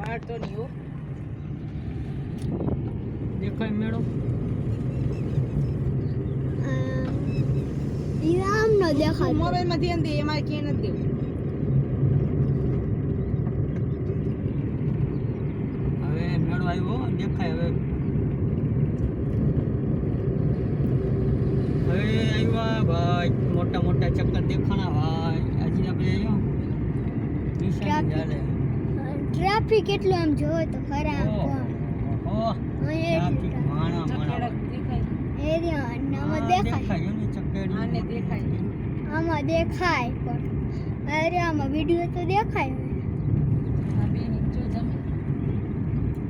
પહાડ તો નહીં હો દેખાય મેળો. ઈરામ ન દેખાય મોબાઈલમાં ધ્યાન દે એમાં કે નથી દેવું હવે મેળો આવ્યો દેખાય હવે. હવે આવ્યા ભાઈ મોટા મોટા ચક્કર દેખાણા ભાઈ. આજે આપણે આવ્યો. નિશાન ચાલે ટ્રાફિક કેટલું આમ જોવો તો ખરા ઓહો, ઓહો, ટ્રાફિક માણા માણા. એરિયા આમાં દેખાય. દેખાય એની ચક્કડી આને દેખાય. આમાં દેખાય પણ અરે આમાં વીડિયો તો દેખાય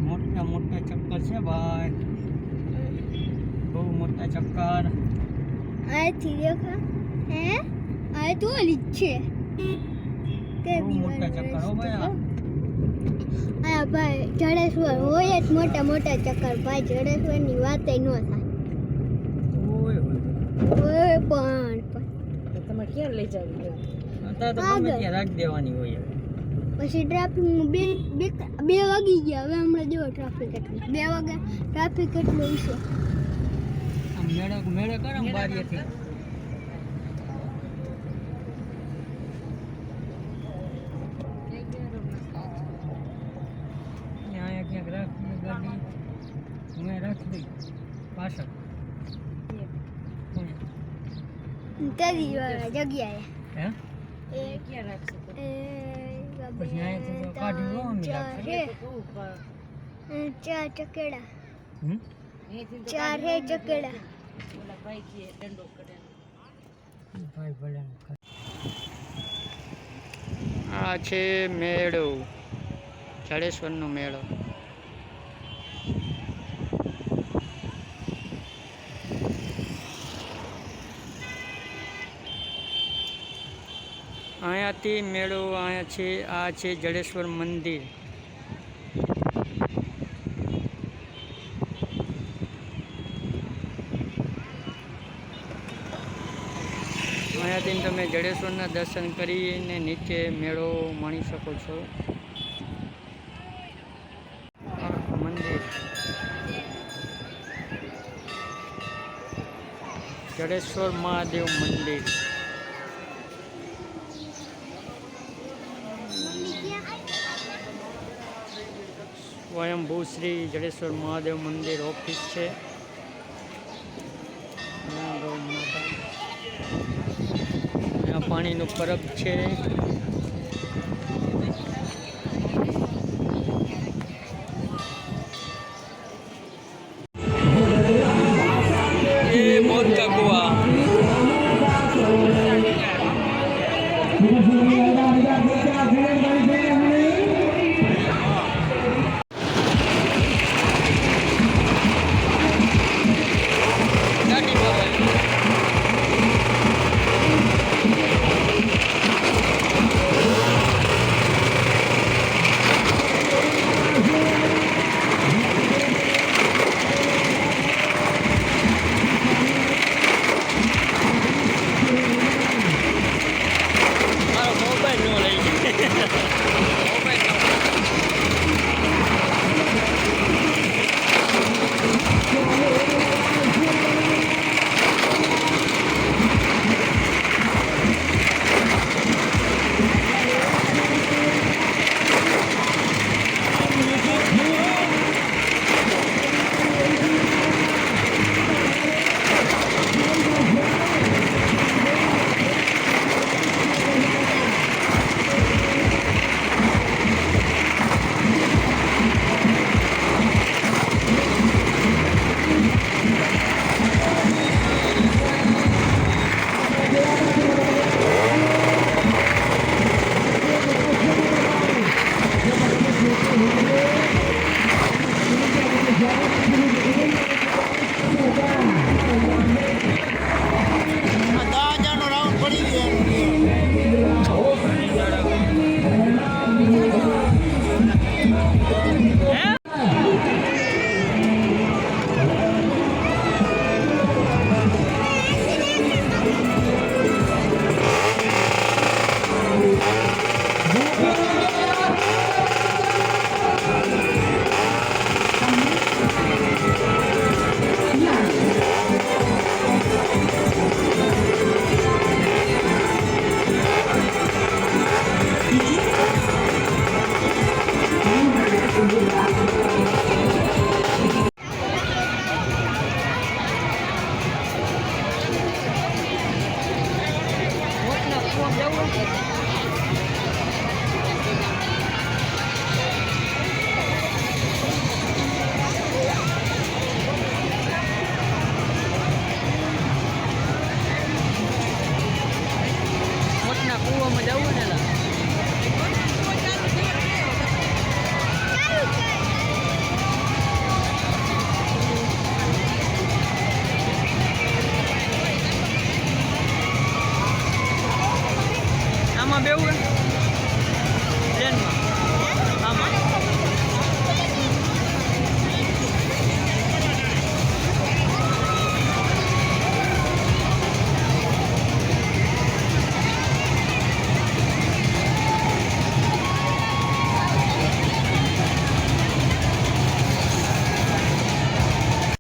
મોટા મોટા ચક્કર છે ભાઈ. બહુ મોટા ચક્કર. આથી દેખા. હે? આ તો ઓલી છે. તે મોટા ચક્કર હો ભાઈ આ. આ ભાઈ જડેશ્વર હોય જ મોટા મોટા ચક્કર. ભાઈ જડેશ્વરની વાત ન થાય. ઓય પણ તમે ક્યાં લઈ જાવી રાખી દેવાની હોય પછી ટ્રાફિક બે બે બે વાગી ગયા. હવે હમણાં જો ટ્રાફિક એટલું. બે વાગે ટ્રાફિક એટલું છે મેળે બારીએથી અહીંયા ક્યાંક રાખી દઈ પાછળ. તેરી જગ્યાએ. હે? એ ક્યાં રાખશે પછી અહીંયાથી તો કાઢી લો અમે ચાર ચકેડા? ચાર હે ચકેડા ઓલા ભાઈ કે દંડો કરે ભાઈ ભલે. આ છે મેળો. જડેશ્વરનો મેળો. અહીંયાથી મેળો અહીંયા છે, આ છે જડેશ્વર મંદિર. અહીંયાથી તમે જડેશ્વરના દર્શન કરીને નીચે મેળો માણી શકો છો. મંદિર. જડેશ્વર મહાદેવ મંદિર. સ્વયંભૂ શ્રી જડેશ્વર મહાદેવ મંદિર ઓફિસ છે. અહીંયા પાણીનો પરબ છે. Yeah, yeah. Ama beuga. Jenma. Ama.